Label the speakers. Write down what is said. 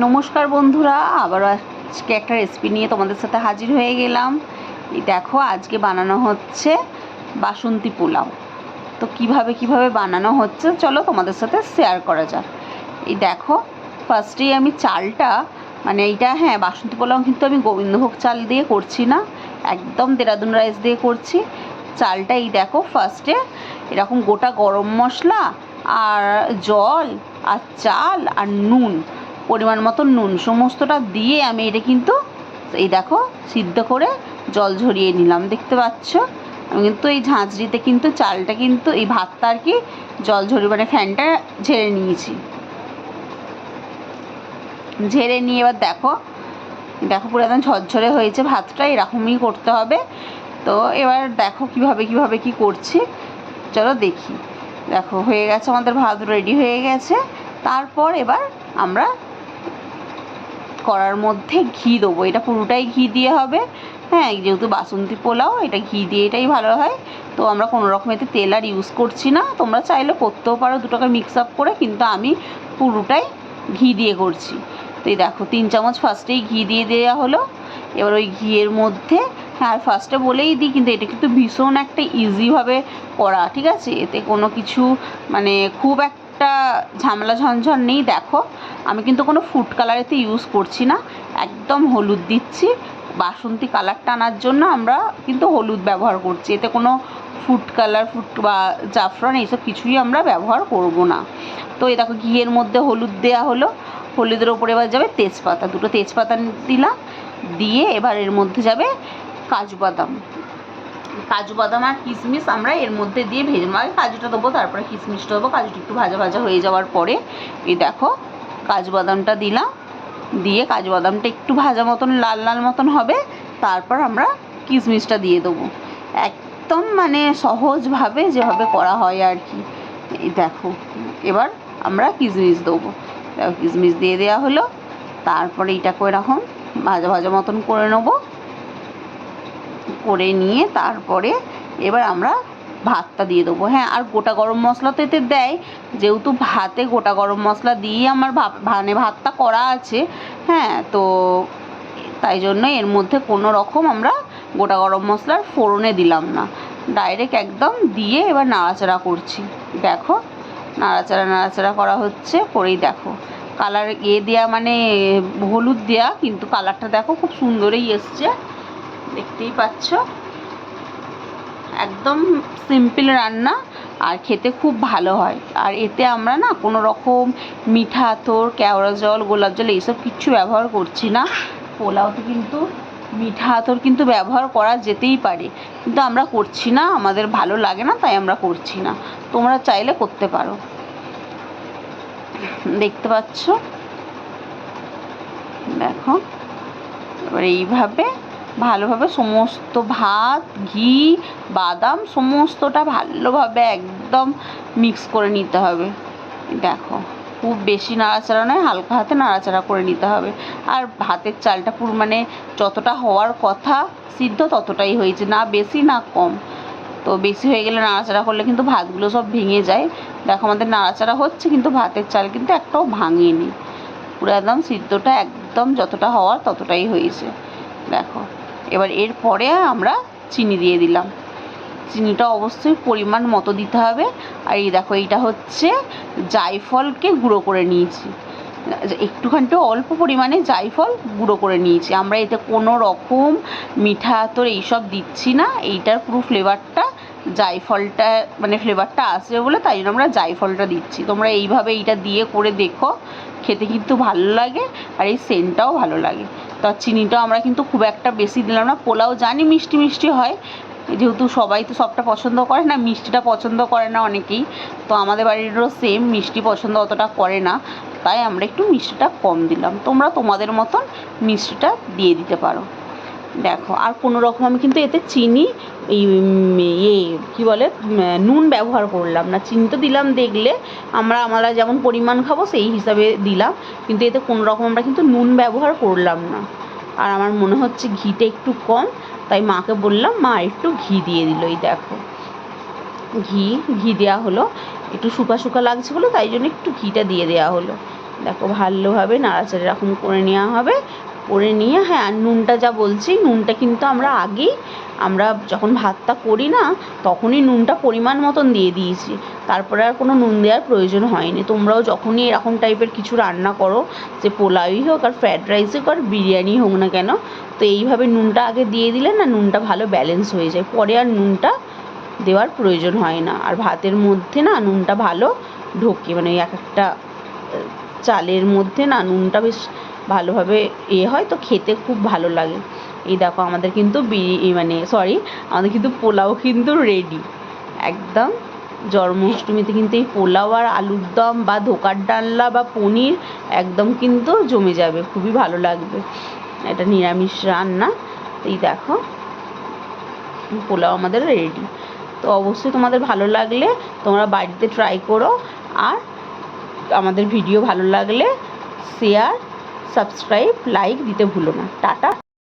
Speaker 1: নমস্কার বন্ধুরা, আবারও আজকে একটা রেসিপি নিয়ে তোমাদের সাথে হাজির হয়ে গেলাম। এই দেখো, আজকে বানানো হচ্ছে বাসন্তী পোলাও। তো কীভাবে কীভাবে বানানো হচ্ছে, চলো তোমাদের সাথে শেয়ার করা যাক। এই দেখো ফার্স্টেই আমি চালটা মানে এইটা হ্যাঁ বাসন্তী পোলাও কিন্তু আমি গোবিন্দভোগ চাল দিয়ে করছি না, একদম দেরাদুন রাইস দিয়ে করছি। চালটা এই দেখো ফার্স্টে এরকম গোটা গরম মশলা আর জল আর চাল আর নুন পরিমাণ মতো নুন সমস্তটা দিয়ে আমি এটা কিন্তু এই দেখো সিদ্ধ করে জল ঝরিয়ে নিলাম, দেখতে পাচ্ছ? আমি কিন্তু এই ঝাঁঝরিতে কিন্তু চালটা কিন্তু এই ভাতটা আর কি জল ঝরিয়ে মানে ফ্যানটা ঝেড়ে নিয়েছি। ঝেড়ে নিয়ে এবার দেখো দেখো পুরো একদম ঝরঝরে হয়েছে ভাতটা, এরকমই করতে হবে। তো এবার দেখো কীভাবে কীভাবে কি করছি, চলো দেখি। দেখো হয়ে গেছে, আমাদের ভাত রেডি হয়ে গেছে। তারপর এবার আমরা কড়ার মধ্যে ঘি দেবো। এটা পুরোটাই ঘি দিয়ে হবে। হ্যাঁ যেহেতু বাসন্তী পোলাও, এটা ঘি দিয়ে এটাই ভালো হয়। তো আমরা কোনো রকম এতে তেল আর ইউজ করছি না। তোমরা চাইলে করতেও পারো দুটোকে মিক্স আপ করে, কিন্তু আমি পুরোটাই ঘি দিয়ে করছি। তো এই দেখো, তিন চামচ ফার্স্টেই ঘি দিয়ে দেওয়া হলো। এবার ওই ঘিয়ের মধ্যে হ্যাঁ ফার্স্টে বলেই দিই, কিন্তু এটা কিন্তু ভীষণ একটা ইজিভাবে করা, ঠিক আছে? এতে কোনো কিছু মানে খুব একটা ঝামেলা ঝঞ্ঝট নেই। দেখো আমি কিন্তু কোনো ফুড কালারেতে ইউজ করছি না। একদম হলুদ দিচ্ছি। বাসন্তী কালারটা আনার জন্য আমরা কিন্তু হলুদ ব্যবহার করছি। এতে কোনো ফুড কালার ফুড বা জাফরান এইসব কিছুই আমরা ব্যবহার করব না। তো এই দেখো ঘিয়ের মধ্যে হলুদ দেওয়া হলো। হলুদের ওপরে এবার যাবে তেজপাতা। দুটো তেজপাতা দিলাম। দিয়ে এবার এর মধ্যে যাবে কাজু বাদাম। কাজু বাদাম আর কিশমিশ আমরা এর মধ্যে দিয়ে ভেজে কাজুটা দেবো, তারপরে কিশমিশটা দেবো। কাজুটা একটু ভাজা ভাজা হয়ে যাওয়ার পরে এই দেখো কাজু বাদামটা দিলাম। দিয়ে কাজু বাদামটা একটু ভাজা মতন, লাল লাল মতন হবে। তারপর আমরা কিশমিশটা দিয়ে দেবো। একদম মানে সহজভাবে যেভাবে করা হয় আর কি। এই দেখো, এবার আমরা কিশমিশ দেবো। দেখো, কিশমিশ দিয়ে দেওয়া হলো। তারপরে এটাকে এরকম ভাজা ভাজা মতন করে নেব। করে নিয়ে তারপরে এবার আমরা ভাতটা দিয়ে দেবো। হ্যাঁ আর গোটা গরম মশলা তো এতে দেয়। যেহেতু ভাতে গোটা গরম মশলা দিয়ে আমার মানে ভাতটা করা আছে হ্যাঁ তো তাই জন্য এর মধ্যে কোনো রকম আমরা গোটা গরম মশলার ফোড়নে দিলাম না। ডাইরেক্ট একদম দিয়ে এবার নাড়াচাড়া করছি। দেখো, নাড়াচাড়া নাড়াচাড়া করা হচ্ছে করেই দেখো। কালার এ দেওয়া মানে হলুদ দেওয়া কিন্তু কালারটা দেখো খুব সুন্দরই এসছে। দেখতেই পাচ্ছ? একদম সিম্পল রান্না আর খেতে খুব ভালো হয়। আর এতে আমরা না কোনো রকম মিঠা আতর কেওড়া জল, গোলাপ জল এইসব কিচ্ছু ব্যবহার করছি না। পোলাওতে কিন্তু মিঠা আতর কিন্তু ব্যবহার করা যেতেই পারে। কিন্তু আমরা করছি না, আমাদের ভালো লাগে না, তাই আমরা করছি না। তোমরা চাইলে করতে পারো। দেখতে পাচ্ছ? দেখো, এবার এইভাবে ভালোভাবে সমস্ত ভাত, ঘি, বাদাম সমস্তটা ভালোভাবে একদম মিক্স করে নিতে হবে। দেখো, খুব বেশি নাড়াচাড়া নয়, হালকা হাতে নাড়াচাড়া করে নিতে হবে। আর ভাতের চালটা পুরো মানে যতটা হওয়ার কথা সিদ্ধ ততটাই হয়েছে, না বেশি না কম। তো বেশি হয়ে গেলে নাড়াচাড়া করলে কিন্তু ভাতগুলো সব ভেঙে যায়। দেখো আমাদের নাড়াচাড়া হচ্ছে কিন্তু ভাতের চাল কিন্তু একটাও ভাঙেনি। পুরো একদম সিদ্ধটা একদম যতটা হওয়ার ততটাই হয়েছে। দেখো এবার এরপরে আমরা চিনি দিয়ে দিলাম। চিনিটা অবশ্যই পরিমাণ মতো দিতে হবে। আর এই দেখো, এইটা হচ্ছে জায়ফলকে গুঁড়ো করে নিয়েছি। একটুখানি অল্প পরিমাণে জায়ফল গুঁড়ো করে নিয়েছি। আমরা এতে কোনো রকম মিঠা আতর এইসব দিচ্ছি না। এইটার পুরো ফ্লেভারটা জায়ফলটা মানে ফ্লেভারটা আসবে বলে তাই জন্য আমরা জায়ফলটা দিচ্ছি। তোমরা এইভাবে এইটা দিয়ে করে দেখো। খেতে কিন্তু ভালো লাগে আর এই সেন্টটাও ভালো লাগে। তো চিনিটাও আমরা কিন্তু খুব একটা বেশি দিলাম না। পোলাও জানি মিষ্টি মিষ্টি হয়, যেহেতু সবাই তো সবটা পছন্দ করে না, মিষ্টিটা পছন্দ করে না অনেকেই। তো আমাদের বাড়িরও সেম মিষ্টি পছন্দ অতটা করে না। তাই আমরা একটু মিষ্টিটা কম দিলাম। তোমরা তোমাদের মতন মিষ্টিটা দিয়ে দিতে পারো। দেখো, আর কোনো রকম আমি কিন্তু এতে চিনি এই ইয়ে কী বলে নুন ব্যবহার করলাম। না, চিনি তো দিলাম দেখলে, আমরা আমরা যেমন পরিমাণ খাব, সেই হিসাবে দিলাম। কিন্তু এতে কোনো রকম আমরা কিন্তু নুন ব্যবহার করলাম না। আর আমার মনে হচ্ছে ঘিটা একটু কম, তাই মাকে বললাম, মা, একটু ঘি দিয়ে দিল, এই দেখো। ঘি ঘি দেওয়া হলো। একটু শুকা শুকা লাগছে বলে, তাই জন্য একটু ঘিটা দিয়ে দেওয়া হলো। দেখো, ভালোভাবে নাড়াচাড়া এরকম করে নেওয়া হবে। করে নিয়ে হ্যাঁ আর নুনটা যা বলছি, নুনটা কিন্তু আমরা আগেই, আমরা যখন ভাতটা করি না, তখনই নুনটা পরিমাণ মতন দিয়ে দিয়েছি। তারপরে আর কোনো নুন দেওয়ার প্রয়োজন হয়নি। তোমরাও যখনই এরকম টাইপের কিছু রান্না করো, যে পোলাওই হোক আর ফ্রায়েড রাইসই হোক আর বিরিয়ানি হোক না কেন, তো এইভাবে নুনটা আগে দিয়ে দিলে না নুনটা ভালো ব্যালেন্স হয়ে যায়। পরে আর নুনটা দেওয়ার প্রয়োজন হয় না। আর ভাতের মধ্যে না নুনটা ভালো ঢোকে মানে এক একটা চালের মধ্যে না নুনটা বেশ ভালোভাবে এ হয়, তো খেতে খুব ভালো লাগে। এই দেখো, আমাদের কিন্তু বিরি মানে সরি আমাদের কিন্তু পোলাও কিন্তু রেডি একদম জন্মাষ্টমীতে কিন্তু এই পোলাও আর আলুর দম বা ধোকার ডালনা বা পনির একদম কিন্তু জমে যাবে, খুবই ভালো লাগবে। এটা নিরামিষ রান্না। এই দেখো, পোলাও আমাদের রেডি তো অবশ্যই তোমাদের ভালো লাগলে তোমরা বাড়িতে ট্রাই করো। আর আমাদের ভিডিও ভালো লাগলে শেয়ার সাবস্ক্রাইব লাইক দিতে ভুলো না। টাটা।